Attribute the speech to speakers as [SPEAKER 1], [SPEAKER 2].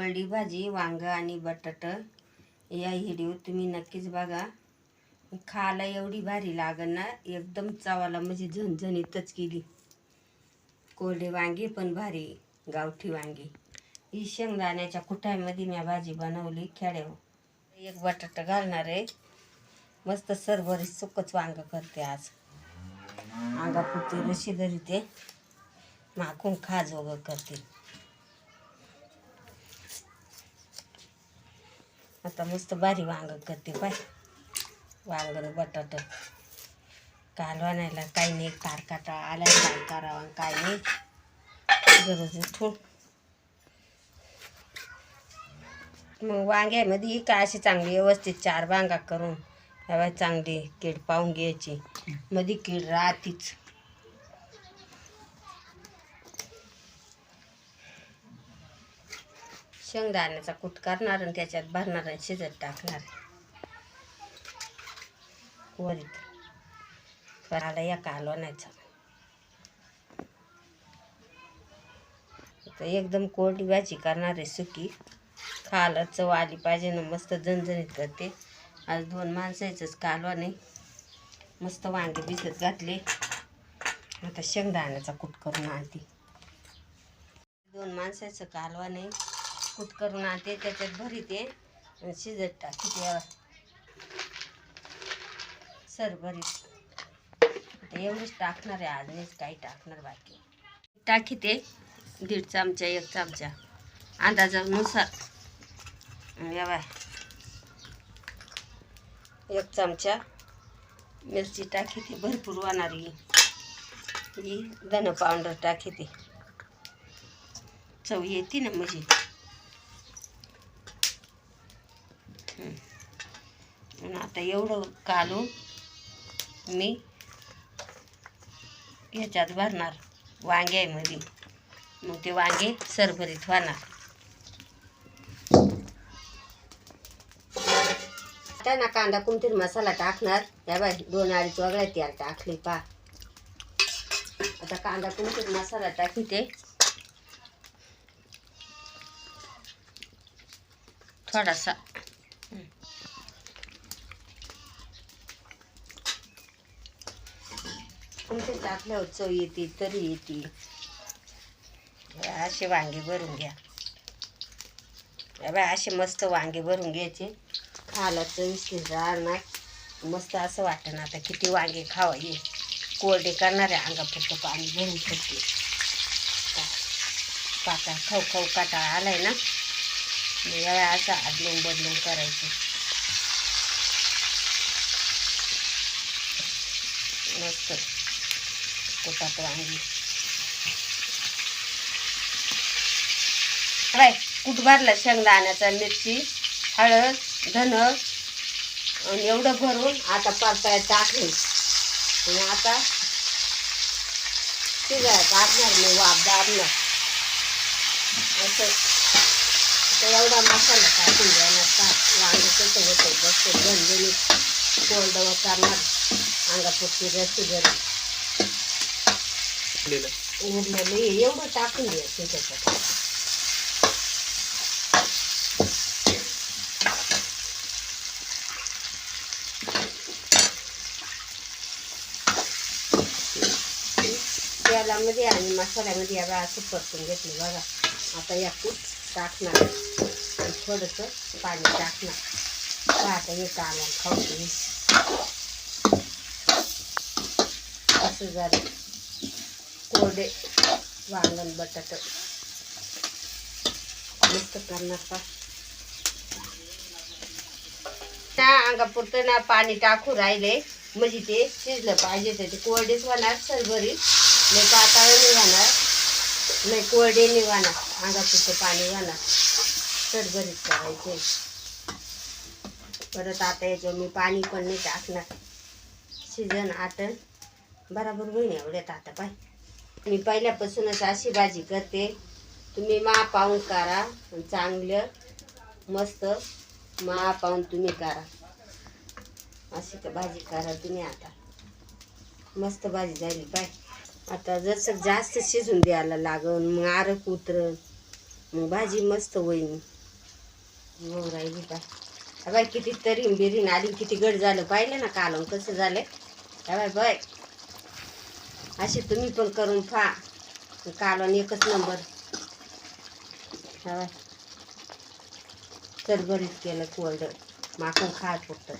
[SPEAKER 1] कोरडी भाजी वांग आणि बटाटं या व्हिडिओ तुम्ही नक्कीच बघा. खायला एवढी भारी लागल ना एकदम चवाला म्हणजे झणझणीतच केली. कोरडे वांगी पण भारी गावठी वांगी. ही शेंगदाण्याच्या कुठामध्ये मी भाजी बनवली खेड्यावर. एक बटाटा घालणार आहे. मस्त सरभरी सुकच वांग करते आज. अंगापुरती रशी धरते माखून खाज वगैरे करते. आता मस्त भारी वांग करते पाय वांगण बटाट. कालवानायला काही नाही कारकाटा आल्या काय करावा काय नाही. गरज उठून मग वांग्यामध्ये काय अशी चांगली व्यवस्थित चार वांगा करून हवा चांगली कीड पाहून घ्यायची. मध्ये कीड राहतीच. शेंगदाण्याचा कूट करणार आणि त्याच्यात भरणार आणि शिजत टाकणार. वरीत. आला या कालवण्याचा एकदम कोरडी भाजी करणार आहे सुकी. खायला चव आली पाहिजे ना मस्त झणझणीत करते. आज दोन माणसाचंच कालवा नाही मस्त वांगे भिजत घातले. आता शेंगदाण्याचा कूट करून आणते. दोन माणसाचं कालवा नाही कूट करून आणते त्याच्यात भरीते आणि शिजत टाकते. सर भरीत एवढीच एवढंच टाकणार आहे आज काही टाकणार बाकी. टाकीते दीड चमचा एक चमचा अंदाजानुसार. या एक चमचा मिरची टाकी ती भरपूर वाहणारी ही. धन पावडर टाकी ती चव येते ना म्हणजे हं. आणि आता एवढं कालून मी ह्याच्यात भरणार वांग्यामध्ये. मग ते वांगे सरभरीत होणार. आता ना कांदा कुमतीर मसाला टाकणार. या बाय दोन अडीच वगळ्या तेल टाकले पा. आता कांदा कुमतीर मसाला टाकीते थोडासा कुंतीर टाकल्यावर चव येते तरी येते असे वांगे भरून घ्या. या बाय असे मस्त वांगे भरून घ्यायचे. खायला चविष्ट राहणार मस्त असं वाटतं ना आता किती वांगे खावा ये कोरडे करणारे अंगापुरतं पाणी भरून ठेवते. पाका खाऊ खाऊ काटा आलाय ना. मग या असं आदलून बदलून करायचं. मस्त. पोटात वांगी बाय कुठ भरला शेंगदाण्याचा मिरची हळद धन आणि एवढं भरून आता पातळ्यात टाकले आणि आता शिजाय टाकणार मी वाफ दाबणार असं. एवढा मसाला टाकून द्यायला वांगे कसं होतं बसतं झणझणीत कोरडं करणार. अंगापुरती रस्सी घरी उरलेलं एवढं टाकून घ्यायचं त्याच्यात तेलामध्ये आणि मसाल्यामध्ये याला असं परतून घेतलं बघा. आता या कूट टाकणार. आणि थोडंसं पाणी टाकणार. का आता हे कामाला खाऊ असं झालं. कोरडे वांगण बटाट. मस्त करणार पा त्या अंगापुरतं ना पाणी टाकू राहिले. म्हणजे ते शिजलं पाहिजे तर ते कोरडेच होणार सरभरीत. नाही पाताळ निघाणार नाही कोरडे निघाणार अंगापुरतं पाणी घालणार सरभरीत करायचे. परत आता याच्यावर मी पाणी पण नाही टाकणार. शिजन आटण बराबर होईन एवढ्यात आता पाय. मी पहिल्यापासूनच अशी भाजी करते. तुम्ही मा पाहून करा चांगलं मस्त मा पाहून तुम्ही करा. अशी तर भाजी करा तुम्ही आता. मस्त भाजी झाली पाय आता जसं जास्त शिजून द्यायला लागून मग आरक उतरन मग भाजी मस्त होईन हो राहिली पाय बाय किती तरी बिरीन आली किती गड झालं पाहिलं ना कालम कसं झालं? बाय बाय असे तुम्ही पण करून फा कालवण एकच नंबर. बाय तरभरीत केलं कोरडं. माकून खा फक्त